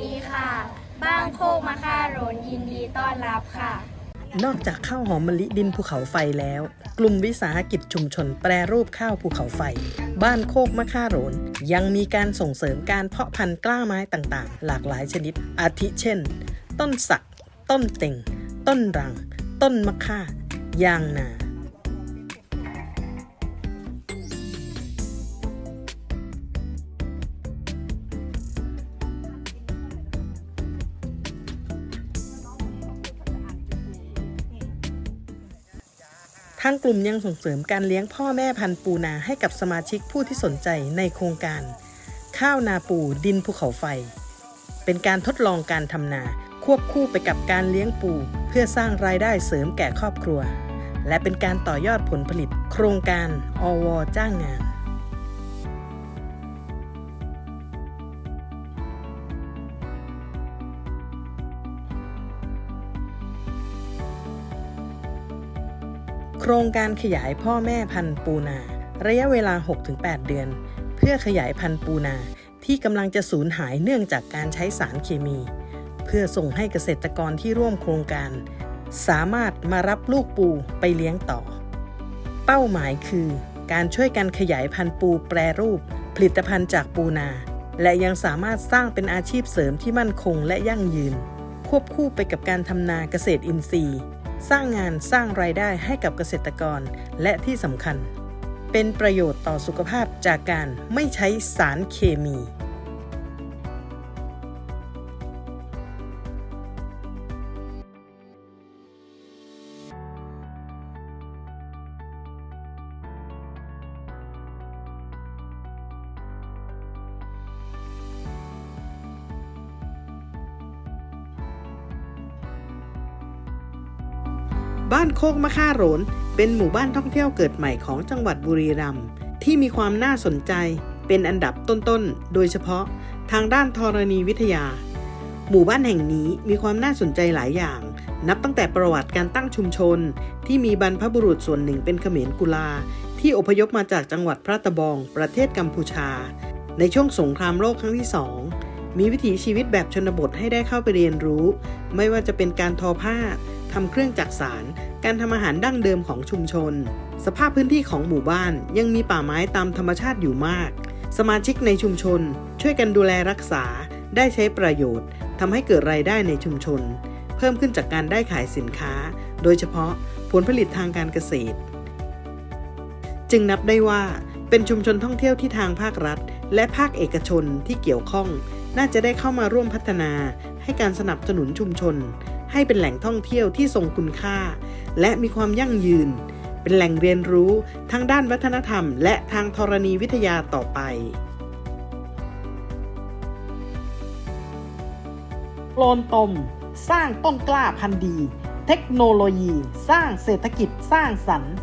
ดีค่ะ บ้างโคกมะค่าโรนยินดีต้อนรับค่ะ นอกจากข้าวหอมมะลิดินภูเขาไฟแล้ว กลุ่มวิสาหกิจชุมชนแปรรูปข้าวภูเขาไฟ บ้านโคกมะค่าโรนยังมีการส่งเสริมการเพาะพันธุ์กล้าไม้ต่างๆ หลากหลายชนิด อาทิเช่น ต้นสัก ต้นเต่งต้นรัง ต้นมะค่ายางนา ทางกลุ่มยังส่งเสริมการเลี้ยงพ่อแม่พันธุ์ปูนาให้กับสมาชิกผู้ที่สนใจในโครงการ ข้าวนาปูดินภูเขาไฟ เป็นการทดลองการทำนาควบคู่ไปกับการเลี้ยงปู เพื่อสร้างรายได้เสริมแก่ครอบครัว และเป็นการต่อยอดผลผลิต โครงการอวจ้างงาน โครงการขยายพ่อแม่พันธุ์ปูนา ระยะเวลา 6-8 เดือน เพื่อขยายพันธุ์ปูนาที่กำลังจะสูญหายเนื่องจากการใช้สารเคมี เพื่อส่งให้เกษตรกรที่ร่วมโครงการ สามารถมารับลูกปูไปเลี้ยงต่อ เป้าหมายคือ การช่วยกันขยายพันธุ์ปูแปรรูป ผลิตภัณฑ์จากปูนา และยังสามารถสร้างเป็นอาชีพเสริมที่มั่นคงและยั่งยืน ควบคู่ไปกับการทำนาเกษตรอินทรีย์ สร้างงานสร้างรายได้ให้กับเกษตรกร และที่สำคัญ เป็นประโยชน์ต่อสุขภาพจากการไม่ใช้สารเคมี บ้านโคกมะค่าโหรนเป็นหมู่บ้านท่องเที่ยวเกิดใหม่ของจังหวัดบุรีรัมย์ที่มีความน่าสนใจเป็นอันดับต้นๆ โดยเฉพาะทางด้านธรณีวิทยา หมู่บ้านแห่งนี้มีความน่าสนใจหลายอย่าง นับตั้งแต่ประวัติการตั้งชุมชน ที่มีบรรพบุรุษส่วนหนึ่งเป็นเขมรกุลา ที่อพยพมาจากจังหวัดพระตะบอง ประเทศกัมพูชา ในช่วงสงครามโลกครั้งที่สองมีวิถีชีวิตแบบชนบทให้ได้เข้าไปเรียนรู้ ไม่ว่าจะเป็นการทอผ้า ทำเครื่องจักสาร การทำอาหารดั้งเดิมของชุมชน สภาพพื้นที่ของหมู่บ้านยังมีป่าไม้ตามธรรมชาติอยู่มาก สมาชิกในชุมชน ช่วยกันดูแลรักษา ได้ใช้ประโยชน์ทำให้เกิดรายได้ในชุมชน เพิ่มขึ้นจากการได้ขายสินค้า โดยเฉพาะผลผลิตทางการเกษตร จึงนับได้ว่าเป็นชุมชนท่องเที่ยวที่ทางภาครัฐ และภาคเอกชนที่เกี่ยวข้อง น่าจะได้เข้ามาร่วมพัฒนาให้การสนับสนุนชุมชน ให้เป็นแหล่งท่องเที่ยวที่ทรงคุณค่า และมีความยั่งยืน เป็นแหล่งเรียนรู้ทั้งด้านวัฒนธรรม และทางธรณีวิทยาต่อไปโลนตม สร้างต้นกล้าพันธุ์ดี เทคโนโลยี สร้างเศรษฐกิจสร้างสรรค์